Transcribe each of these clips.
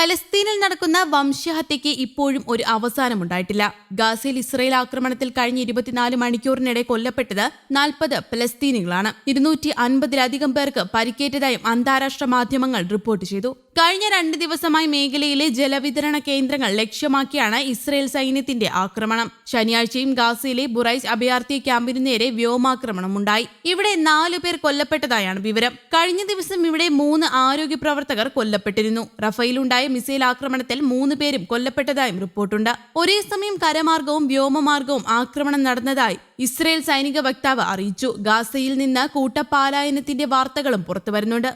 പലസ്തീനിൽ നടക്കുന്ന വംശഹത്യയ്ക്ക് ഇപ്പോഴും ഒരു അവസാനമുണ്ടായിട്ടില്ല ഗാസയിൽ ഇസ്രയേൽ ആക്രമണത്തിൽ കഴിഞ്ഞ ഇരുപത്തിനാല് മണിക്കൂറിനിടെ കൊല്ലപ്പെട്ടത് നാൽപ്പത് പലസ്തീനികളാണ്. ഇരുന്നൂറ്റി അൻപതിലധികം പേർക്ക് പരിക്കേറ്റതായും അന്താരാഷ്ട്ര മാധ്യമങ്ങൾ റിപ്പോർട്ട് ചെയ്തു. കഴിഞ്ഞ രണ്ട് ദിവസമായി മേഖലയിലെ ജലവിതരണ കേന്ദ്രങ്ങൾ ലക്ഷ്യമാക്കിയാണ് ഇസ്രയേൽ സൈന്യത്തിന്റെ ആക്രമണം. ശനിയാഴ്ചയും ഗാസയിലെ ബുറൈസ് അഭയാർത്ഥി ക്യാമ്പിനു നേരെ വ്യോമാക്രമണമുണ്ടായി. ഇവിടെ നാലു പേർ കൊല്ലപ്പെട്ടതായാണ് വിവരം. കഴിഞ്ഞ ദിവസം ഇവിടെ മൂന്ന് ആരോഗ്യ പ്രവർത്തകർ കൊല്ലപ്പെട്ടിരുന്നു. റഫയിലുണ്ടായ മിസൈൽ ആക്രമണത്തിൽ മൂന്ന് പേരും കൊല്ലപ്പെട്ടതായും റിപ്പോർട്ടുണ്ട്. ഒരേ സമയം കരമാർഗവും വ്യോമമാർഗവും ആക്രമണം നടന്നതായി ഇസ്രയേൽ സൈനിക വക്താവ് അറിയിച്ചു. ഗാസയിൽ നിന്ന് കൂട്ടപ്പാലായനത്തിന്റെ വാർത്തകളും പുറത്തുവരുന്നുണ്ട്.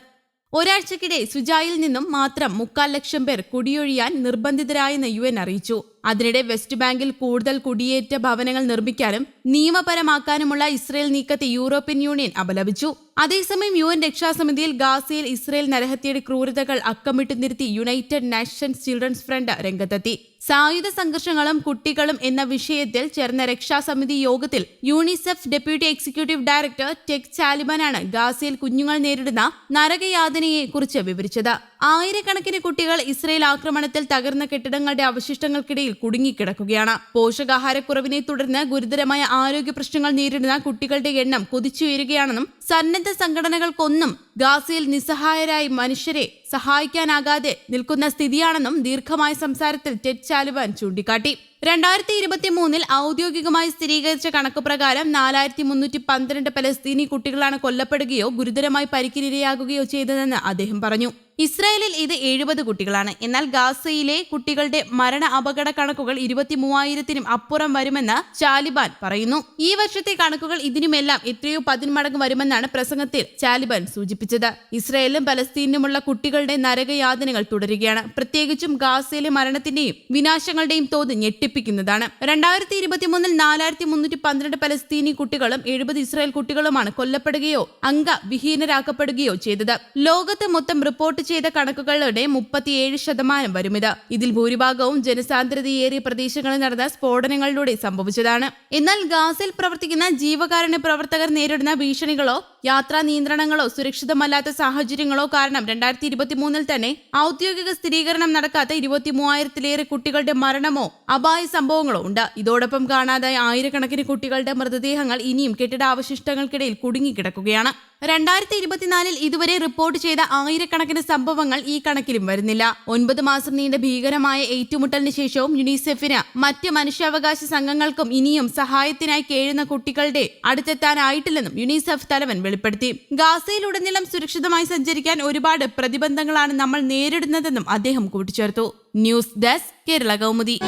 ഒരാഴ്ചക്കിടെ സുജായിൽ നിന്നും മാത്രം മുക്കാൽ ലക്ഷം പേർ കുടിയൊഴിയാൻ നിർബന്ധിതരായെന്ന് യു അറിയിച്ചു. അതിനിടെ വെസ്റ്റ് ബാങ്കിൽ കൂടുതൽ കുടിയേറ്റ ഭവനങ്ങൾ നിർമ്മിക്കാനും നിയമപരമാക്കാനുമുള്ള ഇസ്രയേൽ നീക്കത്തെ യൂറോപ്യൻ യൂണിയൻ അപലപിച്ചു. അതേസമയം യു എൻ രക്ഷാസമിതിയിൽ ഗാസയിൽ ഇസ്രയേൽ നരഹത്യയുടെ ക്രൂരതകൾ അക്കമിട്ട് നിർത്തി യുണൈറ്റഡ് നാഷൻസ് ചിൽഡ്രൻസ് ഫ്രണ്ട് രംഗത്തെത്തി. സായുധ സംഘർഷങ്ങളും കുട്ടികളും എന്ന വിഷയത്തിൽ ചേർന്ന രക്ഷാസമിതി യോഗത്തിൽ UNICEF deputy executive director Ted ചാലിബാനാണ് ഗാസയിൽ കുഞ്ഞുങ്ങൾ നേരിടുന്ന നരകയാതനയെ കുറിച്ച് വിവരിച്ചത്. ആയിരക്കണക്കിന് കുട്ടികൾ ഇസ്രയേൽ ആക്രമണത്തിൽ തകർന്ന കെട്ടിടങ്ങളുടെ അവശിഷ്ടങ്ങൾക്കിടയിൽ കുടുങ്ങിക്കിടക്കുകയാണ്. പോഷകാഹാരക്കുറവിനെ തുടർന്ന് ഗുരുതരമായ ആരോഗ്യ പ്രശ്നങ്ങൾ നേരിടുന്ന കുട്ടികളുടെ എണ്ണം കുതിച്ചുയരുകയാണെന്നും സന്നദ്ധ സംഘടനകൾക്കൊന്നും ഗാസയിൽ നിസ്സഹായരായി മനുഷ്യരെ സഹായിക്കാനാകാതെ നിൽക്കുന്ന സ്ഥിതിയാണെന്നും ദീർഘമായ സംസാരത്തിൽ ടെഡ് ചാലുവാൻ ചൂണ്ടിക്കാട്ടി. രണ്ടായിരത്തി ഇരുപത്തി മൂന്നിൽ ഔദ്യോഗികമായി സ്ഥിരീകരിച്ച കണക്ക് പ്രകാരം നാലായിരത്തി മുന്നൂറ്റി പന്ത്രണ്ട് പലസ്തീനി കുട്ടികളാണ് കൊല്ലപ്പെടുകയോ ഗുരുതരമായി പരിക്കിനിരയാകുകയോ ചെയ്തതെന്ന് അദ്ദേഹം പറഞ്ഞു. ഇസ്രായേലിൽ ഇത് എഴുപത് കുട്ടികളാണ്. എന്നാൽ ഗാസയിലെ കുട്ടികളുടെ മരണ അപകട കണക്കുകൾ ഇരുപത്തി മൂവായിരത്തിനും അപ്പുറം വരുമെന്ന് ചാലിബാൻ പറയുന്നു. ഈ വർഷത്തെ കണക്കുകൾ ഇതിനുമെല്ലാം എത്രയോ പതിന്മടങ്ങ് വരുമെന്നാണ് പ്രസംഗത്തിൽ ചാലിബാൻ സൂചിപ്പിച്ചത്. ഇസ്രായേലും പലസ്തീനുമുള്ള കുട്ടികളുടെ നരകയാതനകൾ തുടരുകയാണ്. പ്രത്യേകിച്ചും ഗാസയിലെ മരണത്തിന്റെയും വിനാശങ്ങളുടെയും തോത് ഞെട്ടിപ്പിക്കുന്നതാണ്. രണ്ടായിരത്തി ഇരുപത്തിമൂന്നിൽ നാലായിരത്തി മുന്നൂറ്റി പന്ത്രണ്ട് പലസ്തീനി കുട്ടികളും എഴുപത് ഇസ്രായേൽ കുട്ടികളുമാണ് കൊല്ലപ്പെടുകയോ അംഗവിഹീനരാക്കപ്പെടുകയോ ചെയ്തത്. ലോകത്ത് മൊത്തം റിപ്പോർട്ട് ചെയ്ത കണക്കുകളുടെ മുപ്പത്തിയേഴ് ശതമാനം വരും ഇത് ഇതിൽ ഭൂരിഭാഗവും ജനസാന്ദ്രതയേറിയ പ്രദേശങ്ങളിൽ നടന്ന സ്ഫോടനങ്ങളിലൂടെ സംഭവിച്ചതാണ്. എന്നാൽ ഗാസയിൽ പ്രവർത്തിക്കുന്ന ജീവകാരുണ്യ പ്രവർത്തകർ നേരിടുന്ന ഭീഷണികളോ യാത്രാ നിയന്ത്രണങ്ങളോ സുരക്ഷിതമല്ലാത്ത സാഹചര്യങ്ങളോ കാരണം രണ്ടായിരത്തി ഇരുപത്തി മൂന്നിൽ തന്നെ ഔദ്യോഗിക സ്ഥിരീകരണം നടക്കാത്ത ഇരുപത്തി മൂവായിരത്തിലേറെ കുട്ടികളുടെ മരണമോ അപായ സംഭവങ്ങളോ ഉണ്ട്. ഇതോടൊപ്പം കാണാതായ ആയിരക്കണക്കിന് കുട്ടികളുടെ മൃതദേഹങ്ങൾ ഇനിയും കെട്ടിടാവശിഷ്ടങ്ങൾക്കിടയിൽ കുടുങ്ങിക്കിടക്കുകയാണ്. രണ്ടായിരത്തി ഇരുപത്തിനാലിൽ ഇതുവരെ റിപ്പോർട്ട് ചെയ്ത ആയിരക്കണക്കിന് സംഭവങ്ങൾ ഈ കണക്കിലും വരുന്നില്ല. ഒൻപത് മാസം നീണ്ട ഭീകരമായ ഏറ്റുമുട്ടലിന് ശേഷവും യുനിസെഫിന് മറ്റ് മനുഷ്യാവകാശ സംഘങ്ങൾക്കും ഇനിയും സഹായത്തിനായി കേഴുന്ന കുട്ടികളുടെ അടുത്തെത്താനായിട്ടില്ലെന്നും യുനിസെഫ് തലവൻ വെളിപ്പെടുത്തി. ഗാസയിലുടനീളം സുരക്ഷിതമായി സഞ്ചരിക്കാൻ ഒരുപാട് പ്രതിബന്ധങ്ങളാണ് നമ്മൾ നേരിടുന്നതെന്നും അദ്ദേഹം കൂട്ടിച്ചേർത്തു. News desk Kerala Kaumudi.